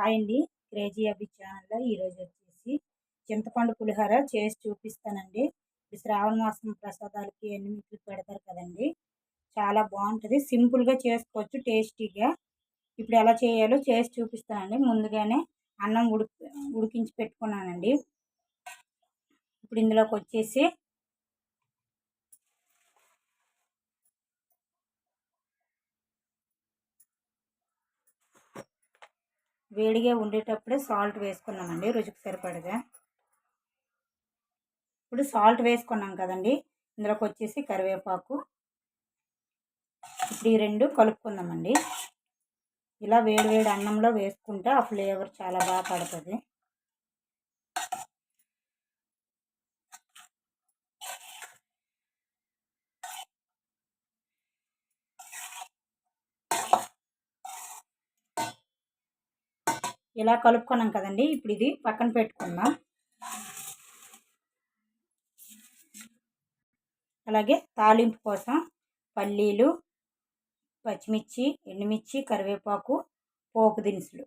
Hi అండి. Crazy అబ్బి ఛానల్లో ఈరోజు వచ్చేసి చింతపండు పులిహోర చేసి చూపిస్తానండి. ఇది శ్రావణ మాసం ప్రసాదాలకి ఎన్ని పెడతారు కదండి. చాలా బాగుంటుంది. సింపుల్గా చేసుకోవచ్చు టేస్టీగా. ఇప్పుడు ఎలా చేయాలో చేసి చూపిస్తానండి. ముందుగానే అన్నం ఉడికి ఉడికించి పెట్టుకున్నానండి. ఇప్పుడు ఇందులోకి వచ్చేసి వేడిగా ఉండేటప్పుడే సాల్ట్ వేసుకున్నామండి రుచికి సరిపడగా. ఇప్పుడు సాల్ట్ వేసుకున్నాం కదండి ఇందులోకి వచ్చేసి కరివేపాకు. ఇప్పుడు ఈ రెండు కలుపుకుందామండి. ఇలా వేడి వేడి అన్నంలో వేసుకుంటే ఆ ఫ్లేవర్ చాలా బాగా పడుతుంది. ఇలా కలుపుకున్నాం కదండి. ఇప్పుడు ఇది పక్కన పెట్టుకుందాం. అలాగే తాలింపు కోసం పల్లీలు పచ్చిమిర్చి ఎండుమిర్చి కరివేపాకు పోపు దినుసులు.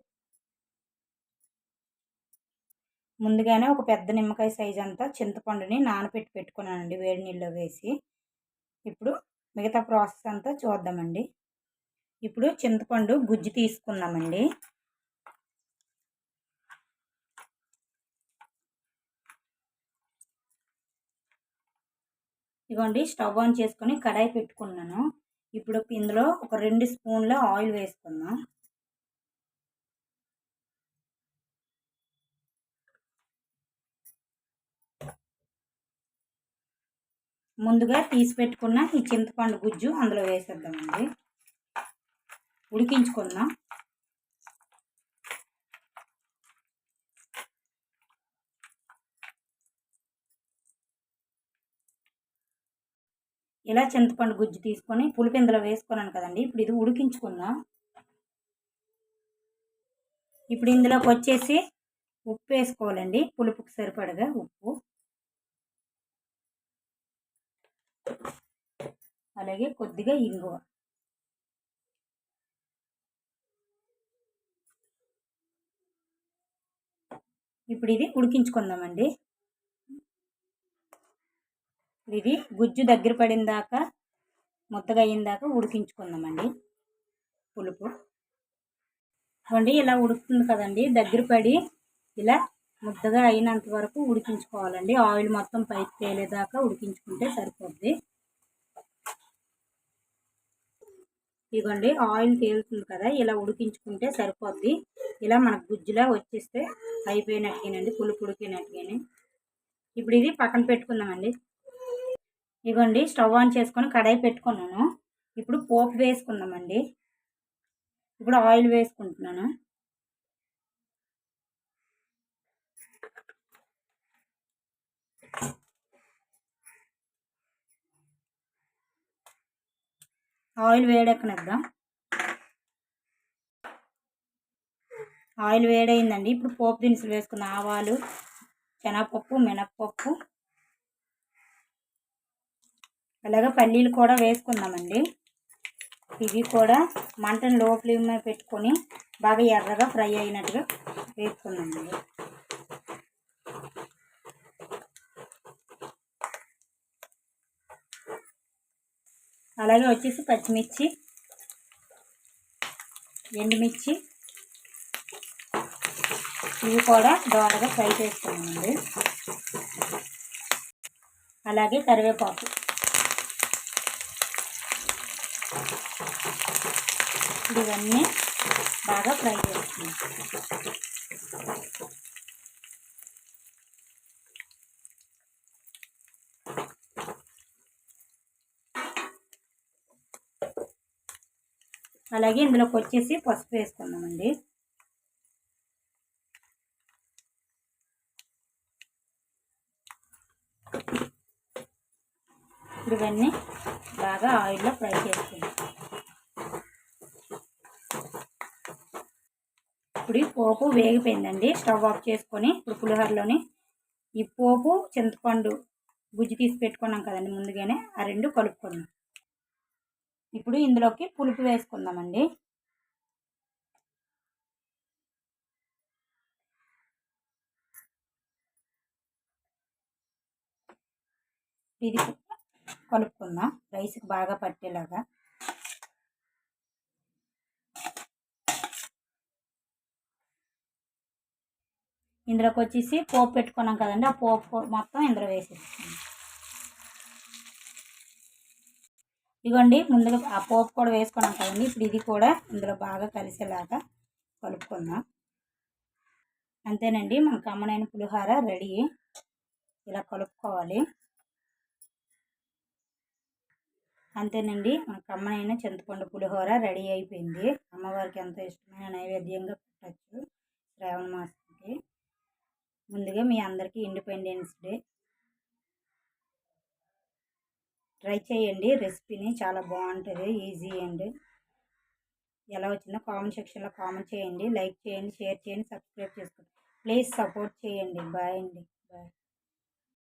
ముందుగానే ఒక పెద్ద నిమ్మకాయ సైజ్ అంతా చింతపండుని నానబెట్టి పెట్టుకున్నానండి వేడి నీళ్ళలో వేసి. ఇప్పుడు మిగతా ప్రాసెస్ అంతా చూద్దామండి. ఇప్పుడు చింతపండు గుజ్జు తీసుకుందామండి. ఇదిగోండి స్టవ్ ఆన్ చేసుకొని కడాయి పెట్టుకున్నాను. ఇప్పుడు ఇందులో ఒక రెండు స్పూన్ల ఆయిల్ వేసుకుందాం. ముందుగా తీసి పెట్టుకున్న ఈ చింతపండు గుజ్జు అందులో వేసేద్దామండి. ఉడికించుకుందాం. ఇలా చింతపండు గుజ్జు తీసుకొని పులిపిందలో వేసుకున్నాను కదండి. ఇప్పుడు ఇది ఉడికించుకుందాం. ఇప్పుడు ఇందులోకి వచ్చేసి ఉప్పు వేసుకోవాలండి. పులుపుకి సరిపడగా ఉప్పు. అలాగే కొద్దిగా ఇంగువ. ఇప్పుడు ఇది ఉడికించుకుందామండి. ఇది గుజ్జు దగ్గర పడిన దాకా ముద్దగా అయిన దాకా ఉడికించుకుందామండి. పులుపు. అవండి ఇలా ఉడుకుతుంది కదండి. దగ్గర పడి ఇలా ముద్దగా అయినంత వరకు ఉడికించుకోవాలండి. ఆయిల్ మొత్తం పైకి తేలేదాకా ఉడికించుకుంటే సరిపోద్ది. ఇదిగోండి ఆయిల్ తేలుతుంది కదా ఇలా ఉడికించుకుంటే సరిపోద్ది. ఇలా మనకు గుజ్జులా వచ్చేస్తే అయిపోయినట్టుగానండి పులుపు ఉడికినట్టుగానే. ఇప్పుడు ఇది పక్కన పెట్టుకుందామండి. ఇవ్వండి స్టవ్ ఆన్ చేసుకొని కడాయి పెట్టుకున్నాను. ఇప్పుడు పోపు వేసుకుందామండి. ఇప్పుడు ఆయిల్ వేసుకుంటున్నాను. ఆయిల్ వేడెక్కనిద్దాం. ఆయిల్ వేడైందండి ఇప్పుడు పోపు దినుసులు వేసుకున్న ఆవాలు శనగపప్పు మినప్పప్పు అలాగే పల్లీలు కూడా వేసుకుందామండి. ఇవి కూడా మంటను లో ఫ్లేమ్ పెట్టుకొని బాగా ఎర్రగా ఫ్రై అయినట్టుగా వేసుకుందామండి. అలాగే వచ్చేసి పచ్చిమిర్చి ఎండుమిర్చి ఇవి కూడా దోరగా ఫ్రై చేసుకున్నామండి అలాగే కరివేపాకు. ఇవన్నీ బాగా ఫ్రై చేస్తున్నాం. అలాగే ఇందులోకి వచ్చేసి పసుపు వేసుకున్నామండి ఇవన్నీ బాగా ఆయిల్లో ఫ్రై చేసుకుందాం ఇప్పుడు పోపు వేగిపోయిందండి. స్టవ్ ఆఫ్ చేసుకొని ఇప్పుడు పులిహోరలోని ఈ పోపు చింతపండు గుజ్జు తీసి పెట్టుకున్నాం కదండి ముందుగానే ఆ రెండు కలుపుకున్నాం ఇప్పుడు ఇందులోకి పులుపు వేసుకుందామండి. ఇది కలుపుకుందాం. రైస్కి బాగా పట్టేలాగా. ఇందులోకి వచ్చేసి పోపు పెట్టుకున్నాం కదండి ఆ పోపు మొత్తం ఇందులో వేసేస్తాం ఇదిగోండి ముందుగా ఆ పోపు కూడా వేసుకున్నాం కదండి ఇప్పుడు ఇది కూడా ఇందులో బాగా కలిసేలాగా కలుపుకుందాం. అంతేనండి మన కమ్మనైన పులిహోర రెడీ. ఇలా కలుపుకోవాలి. అంతేనండి మన కమ్మనైన చింతపండు పులిహోర రెడీ అయిపోయింది. అమ్మవారికి ఎంతో ఇష్టమైన నైవేద్యంగా పెట్టచ్చు. శ్రావణ మాసం ముందుగా మీ అందరికీ ఇండిపెండెన్స్ డే ట్రై చేయండి. రెసిపీని చాలా బాగుంటుంది. ఈజీ అండ్ ఎలా వచ్చిందో కామెంట్ సెక్షన్లో కామెంట్ చేయండి. లైక్ చేయండి షేర్ చేయండి సబ్స్క్రైబ్ చేసుకోండి. ప్లీజ్ సపోర్ట్ చేయండి. బాయ్ అండి. బాయ్